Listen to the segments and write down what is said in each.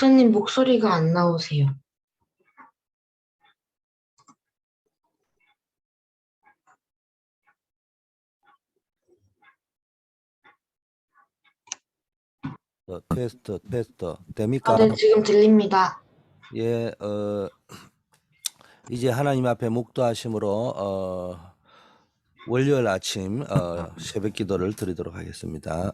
목사님 목소리가 안 나오세요. 어, 테스트, 테스트. 됩니까? 아, 네, 지금 들립니다. 예, 어, 이제 하나님 앞에 묵도하심으로, 어, 월요일 아침, 어, 새벽 기도를 드리도록 하겠습니다.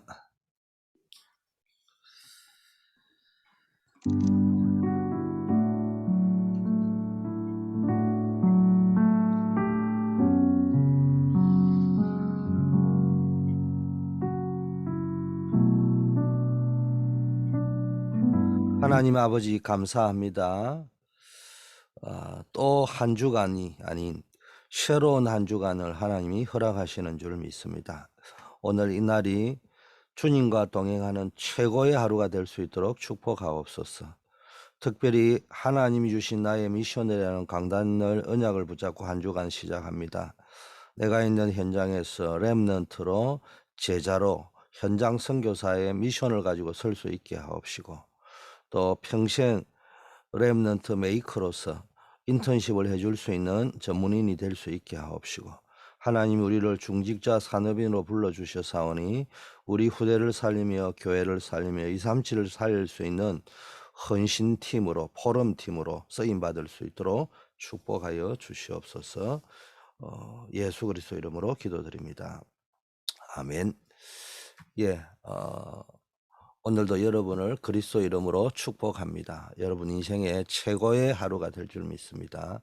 하나님 아버지 감사합니다. 아, 또한 주간이 아닌 새로운 한 주간을 하나님이 허락하시는 줄 믿습니다. 오늘 이 날이 주님과 동행하는 최고의 하루가 될 수 있도록 축복하옵소서. 특별히 하나님이 주신 나의 미션이라는 강단을 언약을 붙잡고 한 주간 시작합니다. 내가 있는 현장에서 렘넌트로 제자로 현장 선교사의 미션을 가지고 설 수 있게 하옵시고 또 평생 랩넌트 메이커로서 인턴십을 해줄 수 있는 전문인이 될 수 있게 하옵시고 하나님 우리를 중직자 산업인으로 불러주셔사오니 우리 후대를 살리며 교회를 살리며 237을 살릴 수 있는 헌신팀으로 포럼팀으로 쓰임받을 수 있도록 축복하여 주시옵소서 어, 예수 그리스도 이름으로 기도드립니다. 아멘 예, 어, 오늘도 여러분을 그리스도 이름으로 축복합니다. 여러분 인생의 최고의 하루가 될 줄 믿습니다.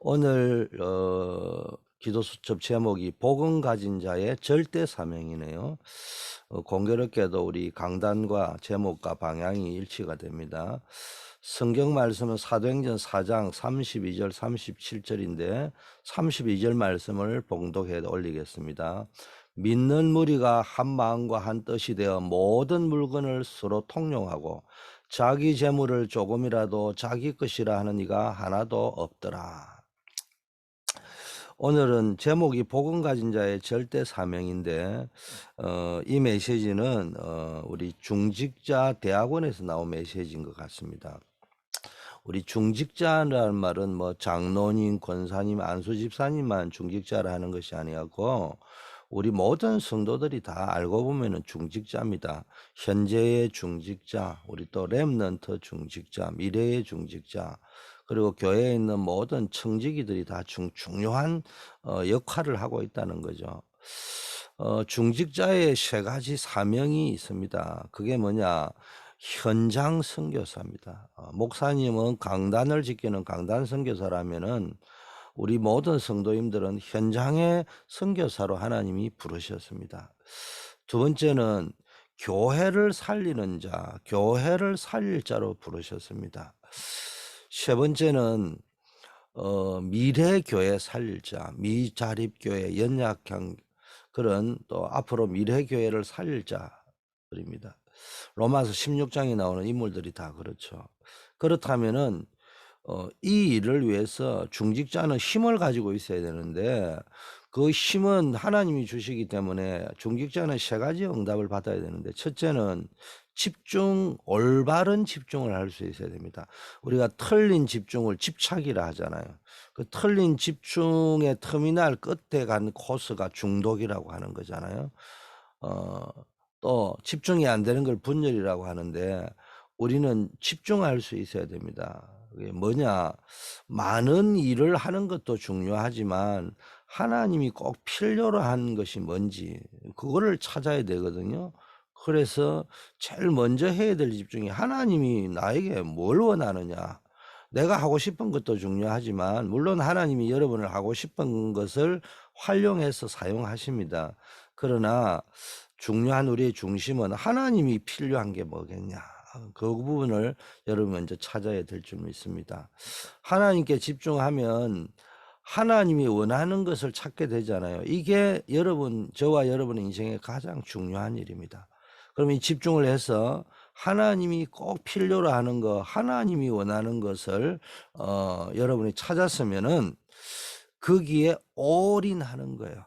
오늘 어, 기도 수첩 제목이 복음 가진 자의 절대 사명이네요. 어, 공교롭게도 우리 강단과 제목과 방향이 일치가 됩니다. 성경 말씀은 사도행전 4장 32절 37절인데 32절 말씀을 봉독해 올리겠습니다. 믿는 무리가 한 마음과 한 뜻이 되어 모든 물건을 서로 통용하고 자기 재물을 조금이라도 자기 것이라 하는 이가 하나도 없더라. 오늘은 제목이 복음 가진 자의 절대 사명인데 어, 이 메시지는 어, 우리 중직자 대학원에서 나온 메시지인 것 같습니다. 우리 중직자라는 말은 뭐 장로님, 권사님, 안수 집사님만 중직자라 하는 것이 아니었고 우리 모든 성도들이 다 알고 보면은 중직자입니다. 현재의 중직자, 우리 또 렘넌트 중직자, 미래의 중직자, 그리고 교회에 있는 모든 청지기들이 다 중, 중요한 어, 역할을 하고 있다는 거죠. 어, 중직자의 세 가지 사명이 있습니다. 그게 뭐냐? 현장 선교사입니다. 어, 목사님은 강단을 지키는 강단 선교사라면은 우리 모든 성도님들은 현장의 선교사로 하나님이 부르셨습니다. 두 번째는 교회를 살리는 자, 교회를 살릴 자로 부르셨습니다. 세 번째는 어, 미래 교회 살릴 자, 미자립 교회, 연약한 그런 또 앞으로 미래 교회를 살릴 자들입니다. 로마서 16장에 나오는 인물들이 다 그렇죠. 그렇다면은 어, 이 일을 위해서 중직자는 힘을 가지고 있어야 되는데 그 힘은 하나님이 주시기 때문에 중직자는 세 가지 응답을 받아야 되는데 첫째는 집중, 올바른 집중을 할 수 있어야 됩니다. 우리가 틀린 집중을 집착이라 하잖아요. 그 틀린 집중의 터미널 끝에 간 코스가 중독이라고 하는 거잖아요. 어, 또 집중이 안 되는 걸 분열이라고 하는데 우리는 집중할 수 있어야 됩니다. 그게 뭐냐? 많은 일을 하는 것도 중요하지만 하나님이 꼭 필요로 한 것이 뭔지 그거를 찾아야 되거든요. 그래서 제일 먼저 해야 될 집중이 하나님이 나에게 뭘 원하느냐. 내가 하고 싶은 것도 중요하지만 물론 하나님이 여러분을 하고 싶은 것을 활용해서 사용하십니다. 그러나 중요한 우리의 중심은 하나님이 필요한 게 뭐겠냐. 그 부분을 여러분 먼저 찾아야 될 줄 믿습니다. 하나님께 집중하면 하나님이 원하는 것을 찾게 되잖아요. 이게 여러분, 저와 여러분의 인생의 가장 중요한 일입니다. 이 집중을 해서 하나님이 꼭 필요로 하는 거, 하나님이 원하는 것을 어, 여러분이 찾았으면은 거기에 올인하는 거예요.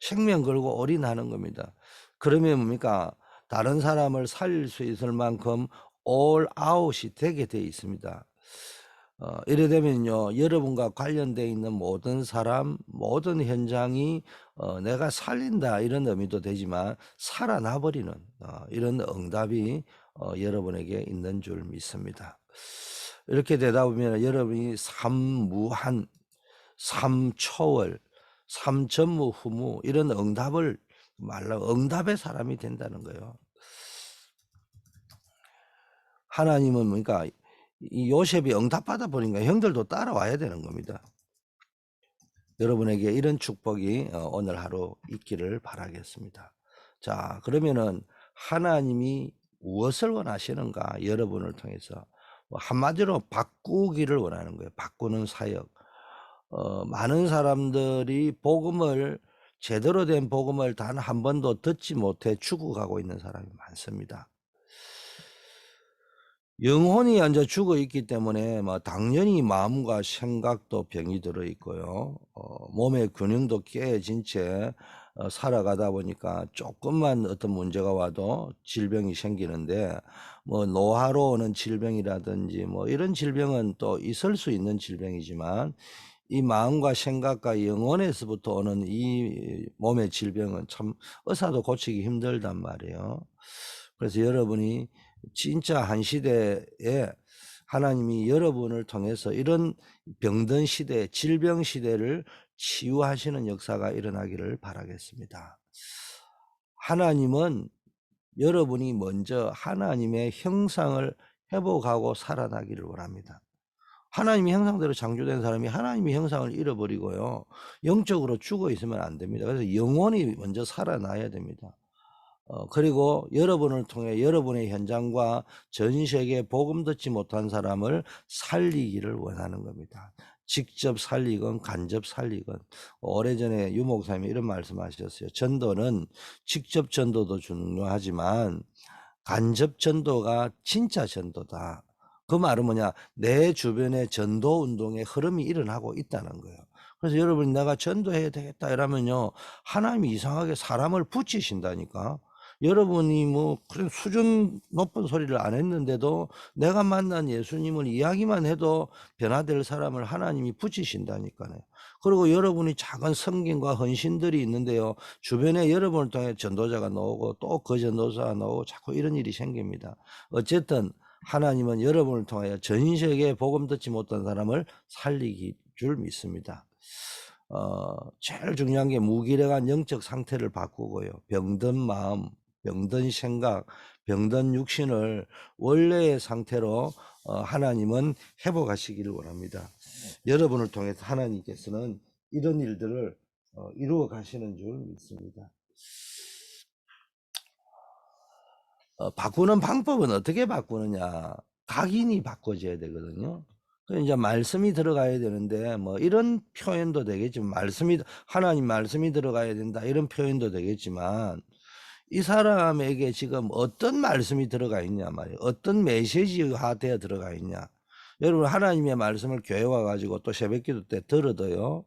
생명 걸고 올인하는 겁니다. 그러면 뭡니까? 다른 사람을 살릴 수 있을 만큼 all out이 되게 돼 있습니다. 어, 이래 되면요, 여러분과 관련되어 있는 모든 사람, 모든 현장이 어, 내가 살린다 이런 의미도 되지만 살아나 버리는 어, 이런 응답이 어, 여러분에게 있는 줄 믿습니다. 이렇게 되다 보면 여러분이 삼무한, 삼초월, 삼전무후무 이런 응답을 말라 응답의 사람이 된다는 거예요. 하나님은 그러니까 이 요셉이 응답받아 보니까 형들도 따라와야 되는 겁니다. 여러분에게 이런 축복이 어, 오늘 하루 있기를 바라겠습니다. 자, 그러면은 하나님이 무엇을 원하시는가? 여러분을 통해서 뭐 한마디로 바꾸기를 원하는 거예요. 바꾸는 사역. 어, 많은 사람들이 복음을 제대로 된 복음을 단 한 번도 듣지 못해 죽어가고 있는 사람이 많습니다. 영혼이 앉아 죽어 있기 때문에 뭐 당연히 마음과 생각도 병이 들어 있고요. 어, 몸의 균형도 깨진 채 어, 살아가다 보니까 조금만 어떤 문제가 와도 질병이 생기는데 뭐 노화로 오는 질병이라든지 뭐 이런 질병은 또 있을 수 있는 질병이지만 이 마음과 생각과 영혼에서부터 오는 이 몸의 질병은 참 의사도 고치기 힘들단 말이에요. 그래서 여러분이 진짜 한 시대에 하나님이 여러분을 통해서 이런 병든 시대, 질병 시대를 치유하시는 역사가 일어나기를 바라겠습니다. 하나님은 여러분이 먼저 하나님의 형상을 회복하고 살아나기를 원합니다. 하나님의 형상대로 창조된 사람이 하나님의 형상을 잃어버리고요. 영적으로 죽어 있으면 안 됩니다. 그래서 영혼이 먼저 살아나야 됩니다. 어, 그리고 여러분을 통해 여러분의 현장과 전 세계 복음 듣지 못한 사람을 살리기를 원하는 겁니다. 직접 살리건 간접 살리건 오래전에 유 목사님이 이런 말씀하셨어요. 전도는 직접 전도도 중요하지만 간접 전도가 진짜 전도다. 그 말은 뭐냐? 내 주변에 전도 운동의 흐름이 일어나고 있다는 거예요. 그래서 여러분 내가 전도해야 되겠다 이러면요. 하나님이 이상하게 사람을 붙이신다니까. 여러분이 뭐 그런 수준 높은 소리를 안 했는데도 내가 만난 예수님을 이야기만 해도 변화될 사람을 하나님이 붙이신다니까요. 그리고 여러분이 작은 성김과 헌신들이 있는데요. 주변에 여러분을 통해 전도자가 나오고 또그 전도자가 나오고 자꾸 이런 일이 생깁니다. 어쨌든 하나님은 여러분을 통하여 전 세계에 복음 듣지 못한 사람을 살리기 줄 믿습니다. 어, 제일 중요한 게 무기력한 영적 상태를 바꾸고요. 병든 마음, 병든 생각, 병든 육신을 원래의 상태로 어, 하나님은 회복하시기를 원합니다. 여러분을 통해서 하나님께서는 이런 일들을 어, 이루어 가시는 줄 믿습니다. 어, 바꾸는 방법은 어떻게 바꾸느냐? 각인이 바꿔져야 되거든요. 그 이제 말씀이 들어가야 되는데 뭐 이런 표현도 되겠지만 말씀이 하나님 말씀이 들어가야 된다 이런 표현도 되겠지만 이 사람에게 지금 어떤 말씀이 들어가 있냐 말이에요. 어떤 메시지가 되어 들어가 있냐. 여러분 하나님의 말씀을 교회 와가지고 또 새벽기도 때 들어도요.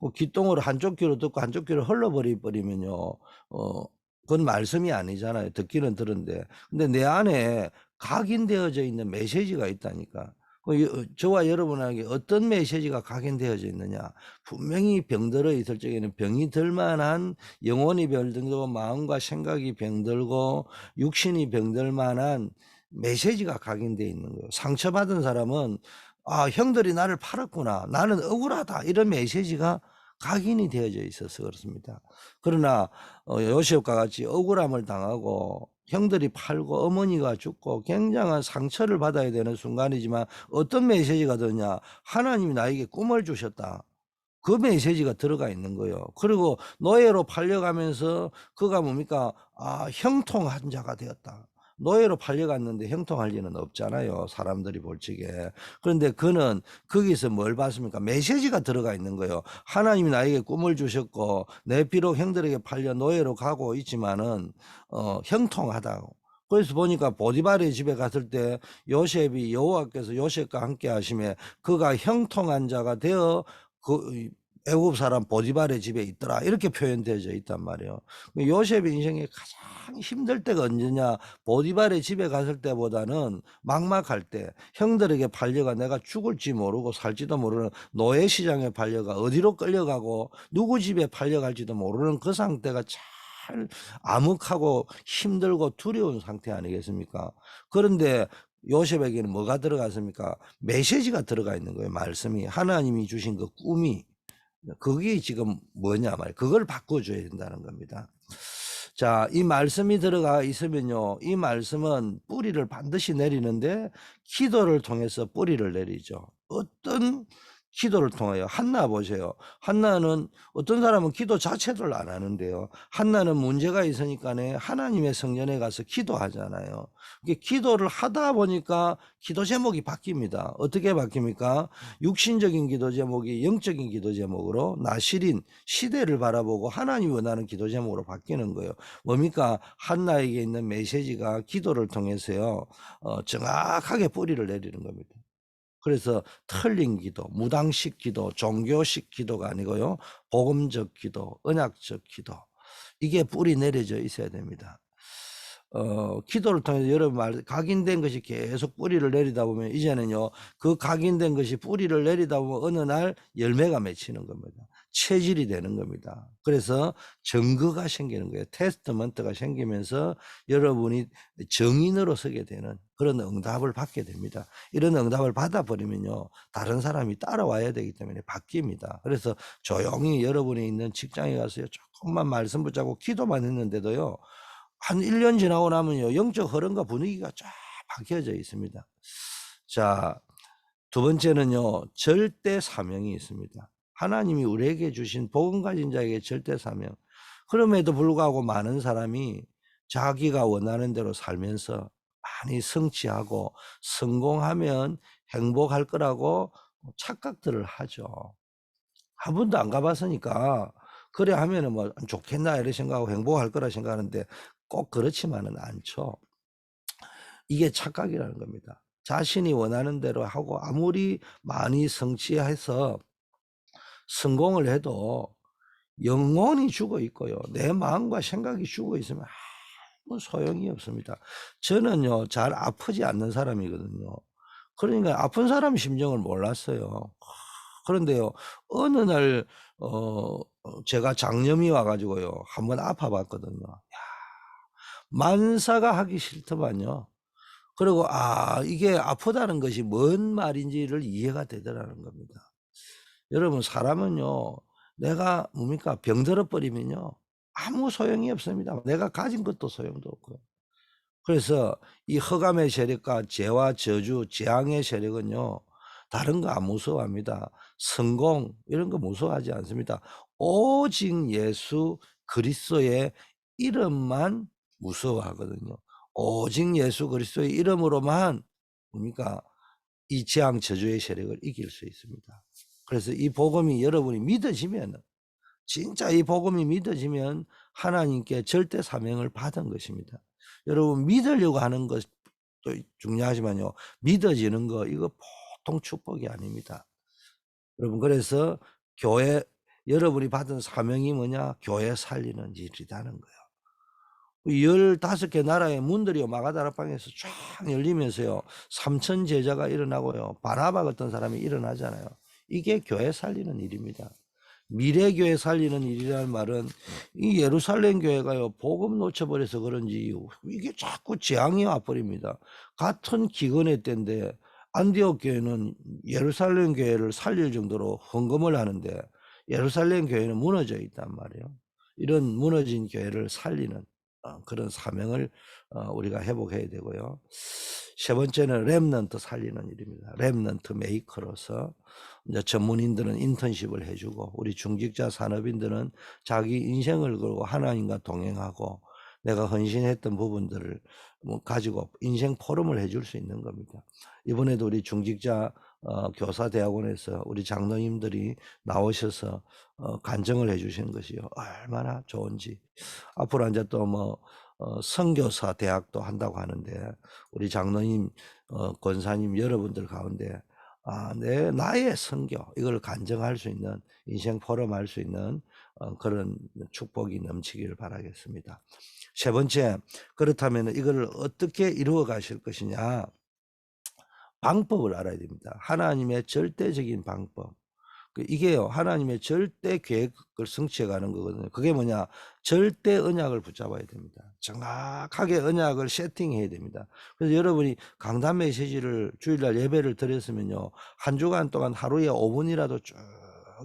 그 기똥으로 한쪽 귀로 듣고 한쪽 귀로 흘러버리 버리면요. 어 그건 말씀이 아니잖아요. 듣기는 들은데. 근데 내 안에 각인되어져 있는 메시지가 있다니까. 그 여- 저와 여러분에게 어떤 메시지가 각인되어져 있느냐. 분명히 병들어 있을 적에는 병이 들만한 영혼이 병들고 마음과 생각이 병들고 육신이 병들 만한 메시지가 각인되어 있는 거예요. 상처받은 사람은 아, 형들이 나를 팔았구나. 나는 억울하다. 이런 메시지가 각인이 되어져 있어서 그렇습니다. 그러나 어, 요셉과 같이 억울함을 당하고 형들이 팔고 어머니가 죽고 굉장한 상처를 받아야 되는 순간이지만 어떤 메시지가 드냐 하나님이 나에게 꿈을 주셨다. 그 메시지가 들어가 있는 거예요. 그리고 노예로 팔려가면서 그가 뭡니까? 아, 형통한 자가 되었다. 노예로 팔려갔는데 형통할 리는 없잖아요. 사람들이 볼 적에. 그런데 그는 거기서 뭘 봤습니까? 메시지가 들어가 있는 거예요. 하나님이 나에게 꿈을 주셨고, 내 비록 형들에게 팔려 노예로 가고 있지만은, 어, 형통하다고. 그래서 보니까 보디발의 집에 갔을 때 요셉이 여호와께서 요셉과 함께 하심에 그가 형통한 자가 되어 그 애굽 사람 보디발의 집에 있더라 이렇게 표현되어져 있단 말이에요. 그 요셉의 인생에 가장 힘들 때가 언제냐? 보디발의 집에 갔을 때보다는 막막할 때 형들에게 팔려가 내가 죽을지 모르고 살지도 모르는 노예 시장에 팔려가 어디로 끌려가고 누구 집에 팔려갈지도 모르는 그 상태가 잘 암흑하고 힘들고 두려운 상태 아니겠습니까? 그런데 요셉에게는 뭐가 들어갔습니까? 메시지가 들어가 있는 거예요. 말씀이 하나님이 주신 그 꿈이 그게 지금 뭐냐 말 그걸 바꿔줘야 된다는 겁니다. 자, 이 말씀이 들어가 있으면요, 이 말씀은 뿌리를 반드시 내리는데 기도를 통해서 뿌리를 내리죠. 어떤 기도를 통하여 한나 보세요. 한나는 어떤 사람은 기도 자체를 안 하는데요. 한나는 문제가 있으니까네 하나님의 성전에 가서 기도하잖아요. 기도를 하다 보니까 기도 제목이 바뀝니다. 어떻게 바뀝니까? 육신적인 기도 제목이 영적인 기도 제목으로 나실인 시대를 바라보고 하나님이 원하는 기도 제목으로 바뀌는 거예요. 뭡니까? 한나에게 있는 메시지가 기도를 통해서요, 어, 정확하게 뿌리를 내리는 겁니다. 그래서 틀린 기도, 무당식 기도, 종교식 기도가 아니고요. 복음적 기도, 언약적 기도. 이게 뿌리 내려져 있어야 됩니다. 어, 기도를 통해서 여러분 말, 각인된 것이 계속 뿌리를 내리다 보면 이제는요, 그 각인된 것이 뿌리를 내리다 보면 어느 날 열매가 맺히는 겁니다. 체질이 되는 겁니다. 그래서 증거가 생기는 거예요. 테스트먼트가 생기면서 여러분이 정인으로 서게 되는 그런 응답을 받게 됩니다. 이런 응답을 받아버리면요, 다른 사람이 따라와야 되기 때문에 바뀝니다. 그래서 조용히 여러분이 있는 직장에 가서요, 조금만 말씀 붙잡고 기도만 했는데도요, 한 1년 지나고 나면요, 영적 흐름과 분위기가 쫙 바뀌어져 있습니다. 자, 두 번째는요, 절대 사명이 있습니다. 하나님이 우리에게 주신 복음 가진 자에게 절대 사명. 그럼에도 불구하고 많은 사람이 자기가 원하는 대로 살면서 많이 성취하고 성공하면 행복할 거라고 착각들을 하죠. 한 번도 안 가봤으니까 그래 하면은 뭐 좋겠나 이런 생각하고 행복할 거라 생각하는데 꼭 그렇지만은 않죠. 이게 착각이라는 겁니다. 자신이 원하는 대로 하고 아무리 많이 성취해서 성공을 해도 영혼이 죽어 있고요. 내 마음과 생각이 죽어 있으면 아무 소용이 없습니다. 저는요, 잘 아프지 않는 사람이거든요. 그러니까 아픈 사람 심정을 몰랐어요. 그런데요, 어느 날, 어, 제가 장염이 와가지고요, 한번 아파봤거든요. 야, 만사가 하기 싫더만요. 그리고, 아, 이게 아프다는 것이 뭔 말인지를 이해가 되더라는 겁니다. 여러분, 사람은요, 내가 뭡니까? 병들어 버리면요, 아무 소용이 없습니다. 내가 가진 것도 소용도 없고요. 그래서 이 허감의 세력과 죄와 저주, 재앙의 세력은요, 다른 거 안 무서워합니다. 성공, 이런 거 무서워하지 않습니다. 오직 예수 그리스도의 이름만 무서워하거든요. 오직 예수 그리스도의 이름으로만 뭡니까? 이 재앙 저주의 세력을 이길 수 있습니다. 그래서 이 복음이 여러분이 믿어지면 진짜 이 복음이 믿어지면 하나님께 절대 사명을 받은 것입니다. 여러분 믿으려고 하는 것도 중요하지만요. 믿어지는 거 이거 보통 축복이 아닙니다. 여러분 그래서 교회 여러분이 받은 사명이 뭐냐? 교회 살리는 일이라는 거예요. 15개 나라의 문들이 마가다락방에서 쫙 열리면서요. 3천 제자가 일어나고요. 바나바 같은 사람이 일어나잖아요. 이게 교회 살리는 일입니다. 미래 교회 살리는 일이라는 말은 이 예루살렘 교회가요 복음 놓쳐버려서 그런지 이게 자꾸 재앙이 와버립니다. 같은 기근의 때인데 안디옥 교회는 예루살렘 교회를 살릴 정도로 헌금을 하는데 예루살렘 교회는 무너져 있단 말이에요. 이런 무너진 교회를 살리는 어, 그런 사명을 어, 우리가 회복해야 되고요. 세 번째는 랩넌트 살리는 일입니다. 랩넌트 메이커로서 이제 전문인들은 인턴십을 해주고 우리 중직자 산업인들은 자기 인생을 걸고 하나님과 동행하고 내가 헌신했던 부분들을 뭐 가지고 인생 포럼을 해줄 수 있는 겁니다. 이번에도 우리 중직자 어, 교사 대학원에서 우리 장로님들이 나오셔서 어, 간증을 해주시는 것이요 얼마나 좋은지 앞으로 이제 또뭐 어, 선교사 대학도 한다고 하는데 우리 장로님 어, 권사님 여러분들 가운데 아, 내 나의 선교 이걸 간증할 수 있는 인생 포럼할 수 있는 어, 그런 축복이 넘치기를 바라겠습니다. 세 번째 그렇다면 이걸 어떻게 이루어 가실 것이냐 방법을 알아야 됩니다. 하나님의 절대적인 방법. 그 이게요 하나님의 절대 계획을 성취해 가는 거거든요. 그게 뭐냐 절대 언약을 붙잡아야 됩니다. 정확하게 언약을 세팅해야 됩니다. 그래서 여러분이 강단 메시지를 주일날 예배를 드렸으면요 한 주간 동안 하루에 5분이라도 쭉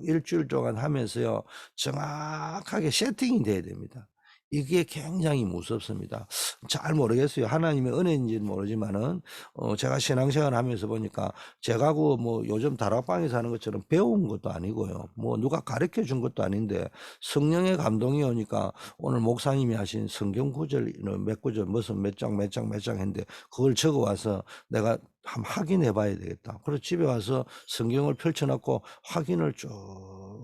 일주일 동안 하면서요 정확하게 세팅이 돼야 됩니다. 이게 굉장히 무섭습니다. 잘 모르겠어요. 하나님의 은혜인지는 모르지만은 어 제가 신앙생활 하면서 보니까 제가 그 뭐 요즘 다락방에서 하는 것처럼 배운 것도 아니고요. 뭐 누가 가르쳐 준 것도 아닌데 성령의 감동이 오니까 오늘 목사님이 하신 성경 구절 몇 구절 무슨 몇 장 몇 장 몇 장 했는데 그걸 적어 와서 내가 한번 확인해 봐야 되겠다. 그래서 집에 와서 성경을 펼쳐놓고 확인을 쭉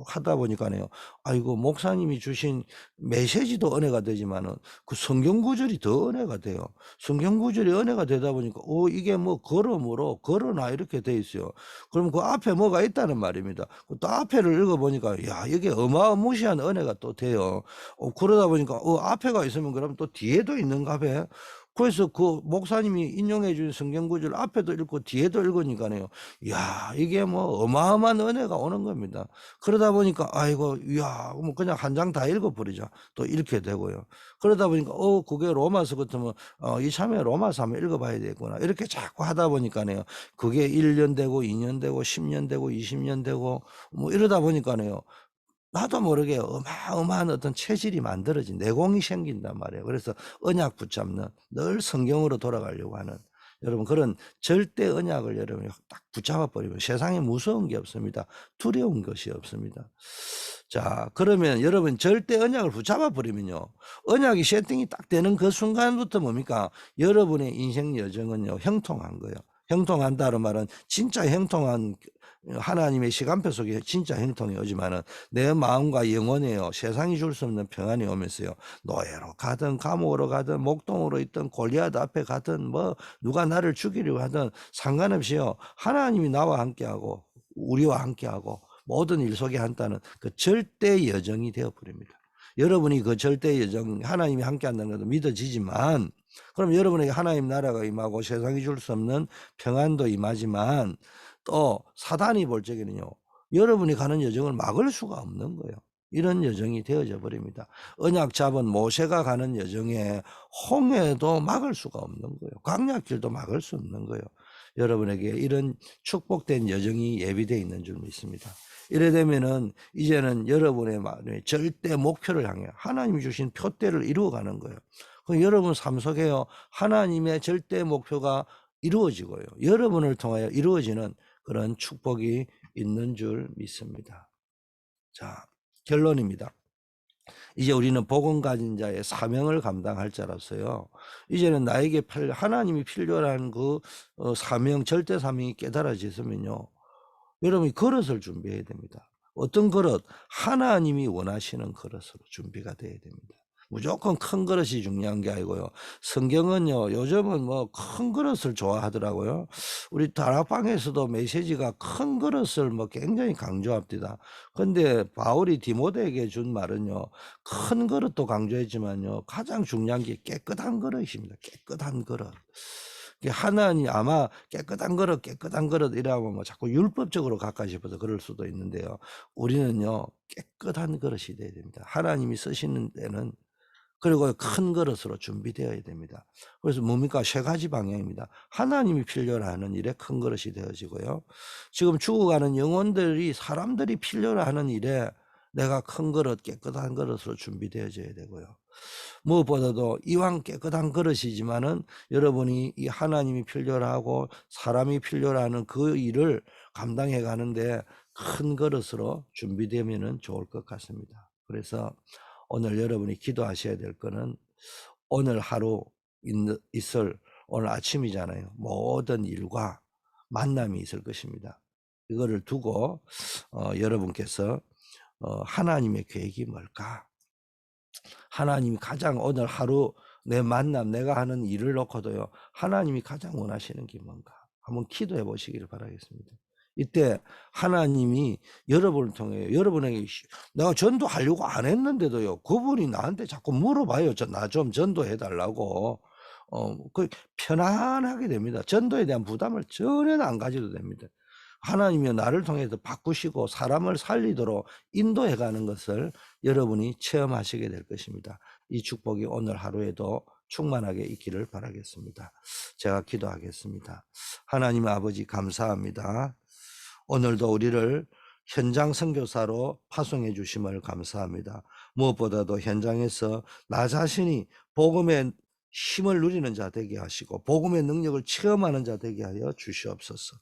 하다 보니까요. 아이고 목사님이 주신 메시지도 은혜가 되지만은 그 성경 구절이 더 은혜가 돼요. 성경 구절이 은혜가 되다 보니까 오 이게 뭐 걸음으로 걸어나 이렇게 돼 있어요. 그럼 그 앞에 뭐가 있다는 말입니다. 그또 앞에를 읽어 보니까 야 이게 어마무시한 은혜가 또 돼요. 어, 그러다 보니까 어 앞에가 있으면 그럼 또 뒤에도 있는가 봐. 그래서 그 목사님이 인용해 준 성경 구절 앞에도 읽고 뒤에도 읽으니까요. 야 이게 뭐 어마어마한 은혜가 오는 겁니다. 그러다 보니까 아이고 야 뭐 그냥 한 장 다 읽어 버리자 또 이렇게 되고요. 그러다 보니까 어 그게 로마서 같으면 어 이참에 로마서 한번 읽어 봐야 되겠구나 이렇게 자꾸 하다 보니까요. 그게 1년 되고 2년 되고 10년 되고 20년 되고 뭐 이러다 보니까요. 나도 모르게 어마어마한 어떤 체질이 만들어진 내공이 생긴단 말이에요. 그래서 언약 붙잡는 늘 성경으로 돌아가려고 하는 여러분 그런 절대 언약을 여러분이 딱 붙잡아 버리면 세상에 무서운 게 없습니다. 두려운 것이 없습니다. 자, 그러면 여러분 절대 언약을 붙잡아 버리면요. 언약이 세팅이 딱 되는 그 순간부터 뭡니까? 여러분의 인생 여정은요. 형통한 거예요. 형통한다는 말은 진짜 형통한 하나님의 시간표 속에 진짜 형통이 오지만은 내 마음과 영혼에요. 세상이 줄 수 없는 평안이 오면서요. 노예로 가든 감옥으로 가든 목동으로 있든 골리앗 앞에 가든 뭐 누가 나를 죽이려고 하든 상관없이요. 하나님이 나와 함께하고 우리와 함께하고 모든 일 속에 한다는 그 절대 여정이 되어 버립니다. 여러분이 그 절대 여정 하나님이 함께한다는 것도 믿어지지만 그럼 여러분에게 하나님 나라가 임하고 세상이 줄 수 없는 평안도 임하지만 또 사단이 볼 적에는요. 여러분이 가는 여정을 막을 수가 없는 거예요. 이런 여정이 되어져 버립니다. 언약 잡은 모세가 가는 여정에 홍해도 막을 수가 없는 거예요. 광야길도 막을 수 없는 거예요. 여러분에게 이런 축복된 여정이 예비되어 있는 줄 믿습니다. 이래 되면은 이제는 여러분의 마음에 절대 목표를 향해 하나님이 주신 표대를 이루어가는 거예요. 그 여러분 삶 속에요 하나님의 절대 목표가 이루어지고요. 여러분을 통하여 이루어지는 그런 축복이 있는 줄 믿습니다. 자, 결론입니다. 이제 우리는 복음 가진 자의 사명을 감당할 자로서요. 이제는 나에게 필- 하나님이 필요한 그 어, 사명, 절대 사명이 깨달아지면요. 여러분이 그릇을 준비해야 됩니다. 어떤 그릇? 하나님이 원하시는 그릇으로 준비가 돼야 됩니다. 무조건 큰 그릇이 중요한 게 아니고요. 성경은요, 요즘은 뭐 큰 그릇을 좋아하더라고요. 우리 다락방에서도 메시지가 큰 그릇을 뭐 굉장히 강조합니다. 근데 바울이 디모데에게 준 말은요, 큰 그릇도 강조했지만요, 가장 중요한 게 깨끗한 그릇입니다. 깨끗한 그릇. 하나님 아마 깨끗한 그릇, 깨끗한 그릇 이라고 뭐 자꾸 율법적으로 가까 싶어서 그럴 수도 있는데요. 우리는요, 깨끗한 그릇이 돼야 됩니다. 하나님이 쓰시는 데는 그리고 큰 그릇으로 준비되어야 됩니다. 그래서 뭡니까? 세 가지 방향입니다. 하나님이 필요로 하는 일에 큰 그릇이 되어지고요. 지금 죽어가는 영혼들이 사람들이 필요로 하는 일에 내가 큰 그릇, 깨끗한 그릇으로 준비되어져야 되고요. 무엇보다도 이왕 깨끗한 그릇이지만은 여러분이 이 하나님이 필요로 하고 사람이 필요로 하는 그 일을 감당해 가는데 큰 그릇으로 준비되면은 좋을 것 같습니다. 그래서 오늘 여러분이 기도하셔야 될 거는 오늘 하루 있- 있을 오늘 아침이잖아요. 모든 일과 만남이 있을 것입니다. 이거를 두고 어, 여러분께서 어, 하나님의 계획이 뭘까? 하나님이 가장 오늘 하루 내 만남, 내가 하는 일을 놓고도요, 하나님이 가장 원하시는 게 뭔가? 한번 기도해 보시기를 바라겠습니다. 이때 하나님이 여러분을 통해 여러분에게 시- 내가 전도하려고 안 했는데도요. 그분이 나한테 자꾸 물어봐요. 나 좀 전도해 달라고. 어, 그 편안하게 됩니다. 전도에 대한 부담을 전혀 안 가져도 됩니다. 하나님이 나를 통해서 바꾸시고 사람을 살리도록 인도해 가는 것을 여러분이 체험하시게 될 것입니다. 이 축복이 오늘 하루에도 충만하게 있기를 바라겠습니다. 제가 기도하겠습니다. 하나님 아버지 감사합니다. 오늘도 우리를 현장 선교사로 파송해 주심을 감사합니다. 무엇보다도 현장에서 나 자신이 복음의 힘을 누리는 자 되게 하시고 복음의 능력을 체험하는 자 되게 하여 주시옵소서.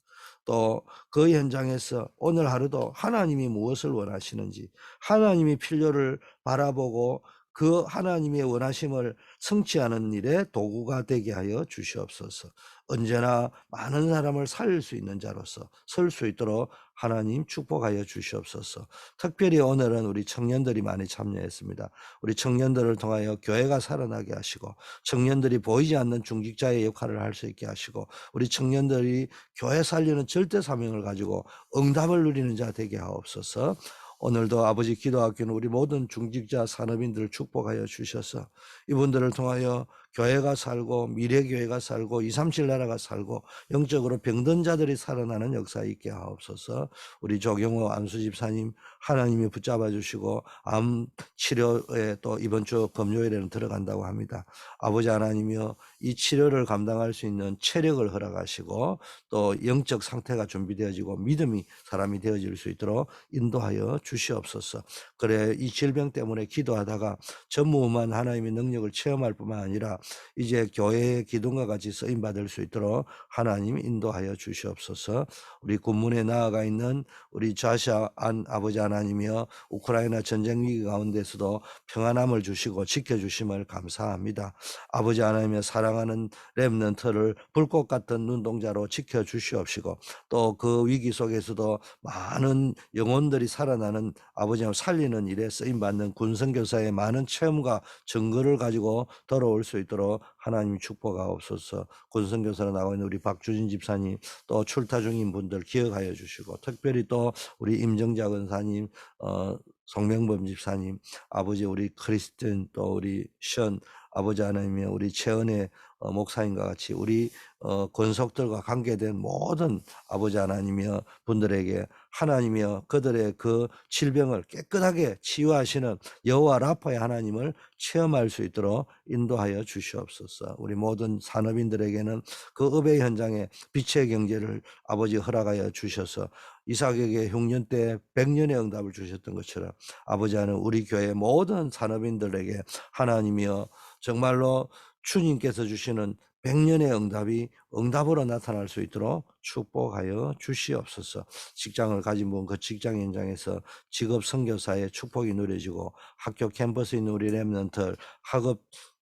또 그 현장에서 오늘 하루도 하나님이 무엇을 원하시는지 하나님이 필요를 바라보고 그 하나님의 원하심을 성취하는 일에 도구가 되게 하여 주시옵소서. 언제나 많은 사람을 살릴 수 있는 자로서 설 수 있도록 하나님 축복하여 주시옵소서. 특별히 오늘은 우리 청년들이 많이 참여했습니다. 우리 청년들을 통하여 교회가 살아나게 하시고 청년들이 보이지 않는 중직자의 역할을 할 수 있게 하시고 우리 청년들이 교회 살리는 절대 사명을 가지고 응답을 누리는 자 되게 하옵소서. 오늘도 아버지 기도학교는 우리 모든 중직자 산업인들을 축복하여 주셔서 이분들을 통하여 교회가 살고 미래 교회가 살고 237 나라가 살고 영적으로 병든 자들이 살아나는 역사 있게 하옵소서 우리 조경호 안수 집사님 하나님이 붙잡아 주시고 암 치료에 또 이번 주 금요일에는 들어간다고 합니다. 아버지 하나님이여 이 치료를 감당할 수 있는 체력을 허락하시고 또 영적 상태가 준비되어지고 믿음이 사람이 되어질 수 있도록 인도하여 주시옵소서. 그래 이 질병 때문에 기도하다가 전무후무한 하나님의 능력을 체험할 뿐만 아니라 이제 교회의 기둥과 같이 쓰임 받을 수 있도록 하나님 인도하여 주시옵소서. 우리 군문에 나아가 있는 우리 좌샤 안 아버지 하나님이여 우크라이나 전쟁 위기 가운데서도 평안함을 주시고 지켜 주심을 감사합니다. 아버지 하나님의 사랑하는 렘넌트를 불꽃 같은 눈동자로 지켜 주시옵시고 또 그 위기 속에서도 많은 영혼들이 살아나는 아버지 하나님 살리는 일에 쓰임 받는 군선교사의 많은 체험과 증거를 가지고 돌아올 수 있도록 하나님 축복하옵소서. 군선교사로 나와 있는 우리 박주진 집사님 또 출타 중인 분들 기억하여 주시고 특별히 또 우리 임정자 권사님 어 송명범 집사님 아버지 우리 크리스틴 또 우리 션 아버지 하나님의 우리 어, 목사님과 같이 우리 어, 권속들과 관계된 모든 아버지 하나님이여 분들에게 하나님이여 그들의 그 질병을 깨끗하게 치유하시는 여호와 라파의 하나님을 체험할 수 있도록 인도하여 주시옵소서. 우리 모든 산업인들에게는 그 업의 현장에 빛의 경제를 아버지 허락하여 주셔서 이삭에게 흉년 때 백년의 응답을 주셨던 것처럼 아버지 하는 우리 교회 모든 산업인들에게 하나님이여 정말로 주님께서 주시는 백년의 응답이 응답으로 나타날 수 있도록 축복하여 주시옵소서. 직장을 가진 분 그 직장 현장에서 직업 선교사의 축복이 누려지고 학교 캠퍼스에 있는 우리 렘넌트 학업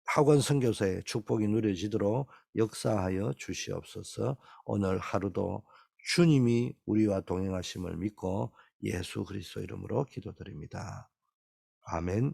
학원 선교사의 축복이 누려지도록 역사하여 주시옵소서. 오늘 하루도 주님이 우리와 동행하심을 믿고 예수 그리스도 이름으로 기도드립니다. 아멘.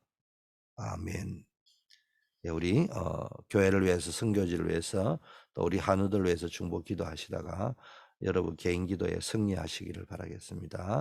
아멘. 예, 우리 어, 교회를 위해서 선교지를 위해서 또 우리 한우들 위해서 중보 기도하시다가 여러분 개인 기도에 승리하시기를 바라겠습니다.